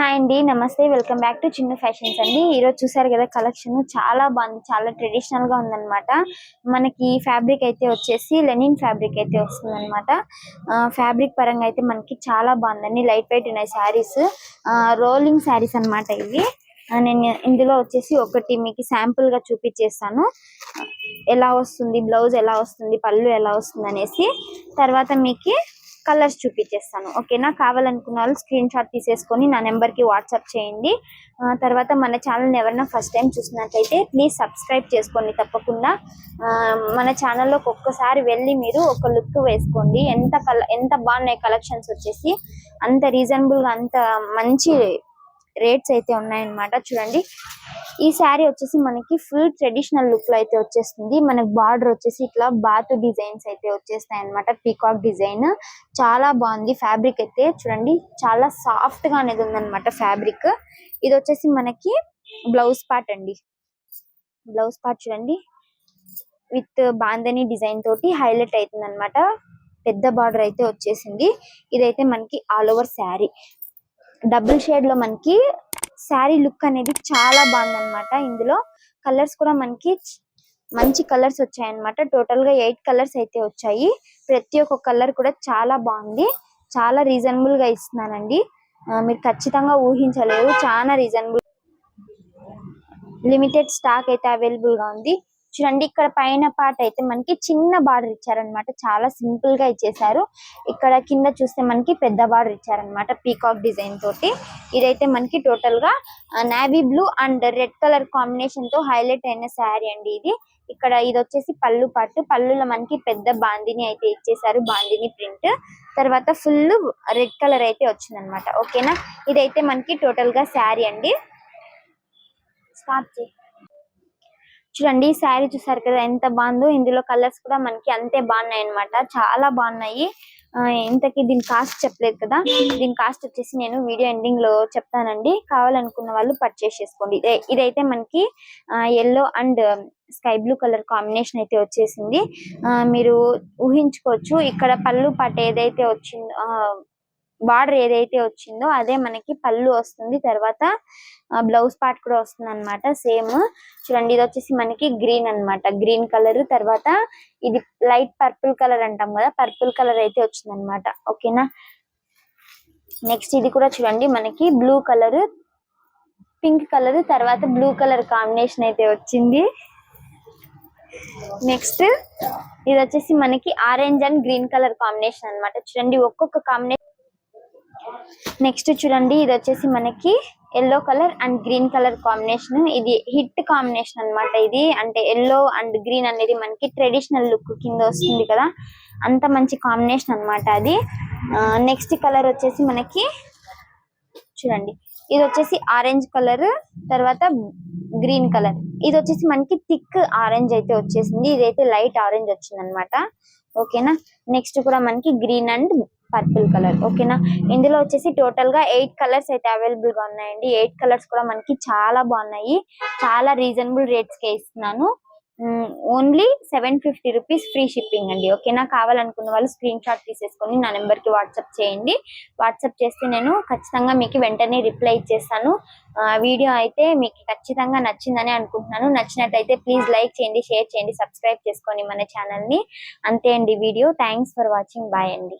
Hi అండి నమస్తే. Welcome back to Chinna fashions అండి. ఈరోజు చూసారు కదా కలెక్షన్ చాలా బాగుంది చాలా ట్రెడిషనల్గా ఉందన్నమాట. మనకి ఫ్యాబ్రిక్ అయితే వచ్చేసి లెనిన్ ఫ్యాబ్రిక్ అయితే వస్తుంది అనమాట ఫ్యాబ్రిక్ పరంగా అయితే మనకి చాలా బాగుందండి లైట్ వెయిట్ ఉన్నాయి శారీస్ రోలింగ్ శారీస్ అన్నమాట ఇవి. నేను ఇందులో వచ్చేసి ఒకటి మీకు శాంపుల్గా చూపించేస్తాను. ఎలా వస్తుంది బ్లౌజ్ ఎలా వస్తుంది పళ్ళు ఎలా వస్తుంది అనేసి. తర్వాత మీకు కలర్స్ చూపించేస్తాను. ఓకేనా కావాలనుకున్న వాళ్ళు స్క్రీన్ షాట్ తీసేసుకొని నా నెంబర్కి వాట్సాప్ చేయండి. తర్వాత మన ఛానల్ని ఎవరైనా ఫస్ట్ టైం చూసినట్లయితే ప్లీజ్ సబ్స్క్రైబ్ చేసుకోండి తప్పకుండా. మన ఛానల్లోకి ఒక్కసారి వెళ్ళి మీరు ఒక లుక్ వేసుకోండి. ఎంత కల ఎంత బాగున్నాయి కలెక్షన్స్ వచ్చేసి అంత రీజనబుల్గా అంత మంచి రేట్స్ అయితే ఉన్నాయన్నమాట. చూడండి. ఈ శారీ వచ్చేసి మనకి ఫుల్ ట్రెడిషనల్ లుక్లో అయితే వచ్చేస్తుంది. మనకి బార్డర్ వచ్చేసి ఇట్లా బాతు డిజైన్స్ అయితే వచ్చేస్తాయి అనమాట పీకాక్ డిజైన్ చాలా బాగుంది. ఫ్యాబ్రిక్ అయితే చూడండి చాలా సాఫ్ట్గా అనేది ఉందన్నమాట ఫ్యాబ్రిక్ ఇది వచ్చేసి మనకి బ్లౌజ్ పార్ట్ అండి. బ్లౌజ్ పార్ట్ చూడండి. విత్ బాందని డిజైన్ తోటి హైలైట్ అవుతుంది అనమాట పెద్ద బార్డర్ అయితే వచ్చేసింది. ఇదైతే మనకి ఆల్ ఓవర్ శారీ. డబుల్ షేడ్లో మనకి శారీ లుక్ అనేది చాలా బాగుందన్నమాట. ఇందులో కలర్స్ కూడా మనకి మంచి కలర్స్ వచ్చాయన్నమాట. టోటల్గా ఎయిట్ కలర్స్ అయితే వచ్చాయి. ప్రతి ఒక్క కలర్ కూడా చాలా బాగుంది. చాలా రీజనబుల్గా ఇస్తున్నానండి. మీరు ఖచ్చితంగా ఊహించలేరు. చాలా రీజనబుల్ లిమిటెడ్ స్టాక్ అయితే అవైలబుల్గా ఉంది. చూడండి ఇక్కడ పైన పార్ట్ అయితే మనకి చిన్న బార్డర్ ఇచ్చారనమాట చాలా సింపుల్గా ఇచ్చేసారు ఇక్కడ కింద చూస్తే మనకి పెద్ద బార్డర్ ఇచ్చారనమాట పీకాక్ డిజైన్ తోటి. ఇదైతే మనకి టోటల్గా navy blue and red colour కాంబినేషన్తో హైలైట్ అయిన శారీ అండి ఇది. ఇక్కడ ఇది వచ్చేసి పళ్ళు పట్టు పళ్ళులో మనకి పెద్ద బాందిని అయితే ఇచ్చేసారు బాందిని ప్రింట్ తర్వాత ఫుల్ రెడ్ కలర్ అయితే వచ్చిందనమాట ఓకేనా ఇదైతే మనకి టోటల్గా శారీ అండి. స్టార్ట్ చేయి చూడండి ఈ శారీ చూసారు కదా ఎంత బాగుందో. ఇందులో కలర్స్ కూడా మనకి అంతే బాగున్నాయి అన్నమాట. చాలా బాగున్నాయి. ఆ, ఇంతకీ దీని కాస్ట్ చెప్పలేదు కదా. దీని కాస్ట్ వచ్చేసి నేను వీడియో ఎండింగ్లో చెప్తానండి. కావాలనుకున్న వాళ్ళు పర్చేస్ చేసుకోండి. ఇదైతే మనకి yellow and sky blue colour combination అయితే వచ్చేసింది. ఆ, మీరు ఊహించుకోవచ్చు. ఇక్కడ పళ్ళు పట్ట ఏదైతే వచ్చిందో బార్డర్ ఏదైతే వచ్చిందో అదే మనకి పళ్ళు వస్తుంది. తర్వాత బ్లౌజ్ పార్ట్ కూడా వస్తుంది అనమాట సేమ్. చూడండి ఇది వచ్చేసి మనకి గ్రీన్ అన్నమాట. గ్రీన్ కలర్ తర్వాత ఇది లైట్ పర్పుల్ కలర్ అంటాం కదా పర్పుల్ కలర్ అయితే వచ్చింది అనమాట ఓకేనా? నెక్స్ట్ ఇది కూడా చూడండి మనకి బ్లూ కలర్ పింక్ కలర్ తర్వాత బ్లూ కలర్ కాంబినేషన్ అయితే వచ్చింది. నెక్స్ట్ ఇది వచ్చేసి మనకి orange and green colour combination అన్నమాట. చూడండి ఒక్కొక్క కాంబినేషన్ నెక్స్ట్ చూడండి ఇది వచ్చేసి మనకి yellow colour and green colour combination ఇది హిట్ కాంబినేషన్ అన్నమాట ఇది. అంటే ఎల్లో అండ్ గ్రీన్ అనేది మనకి ట్రెడిషనల్ లుక్ కింద వస్తుంది కదా. అంత మంచి కాంబినేషన్ అన్నమాట అది. నెక్స్ట్ కలర్ వచ్చేసి మనకి చూడండి. ఇది వచ్చేసి ఆరెంజ్ కలర్ తర్వాత గ్రీన్ కలర్ ఇది వచ్చేసి మనకి థిక్ ఆరెంజ్ అయితే వచ్చేసింది. ఇదైతే లైట్ ఆరెంజ్ వచ్చింది అనమాట ఓకేనా నెక్స్ట్ కూడా మనకి గ్రీన్ అండ్ పర్పుల్ కలర్. ఓకేనా? ఇందులో వచ్చేసి టోటల్గా ఎయిట్ కలర్స్ అయితే అవైలబుల్గా ఉన్నాయండి. ఎయిట్ కలర్స్ కూడా మనకి చాలా బాగున్నాయి. చాలా రీజనబుల్ రేట్స్ కే ఇస్తున్నాను. Only seven fifty rupees free shipping అండి. ఓకేనా? కావాలనుకున్న వాళ్ళు స్క్రీన్ షాట్ తీసేసుకొని నా నెంబర్కి వాట్సాప్ చేయండి. వాట్సాప్ చేస్తే నేను ఖచ్చితంగా మీకు వెంటనే రిప్లై ఇచ్చేస్తాను. వీడియో అయితే మీకు ఖచ్చితంగా నచ్చిందని అనుకుంటున్నాను. నచ్చినట్లయితే ప్లీజ్ లైక్ చేయండి షేర్ చేయండి సబ్స్క్రైబ్ చేసుకోండి మన ఛానల్ని అంతే అండి video. Thanks for watching bye అండి.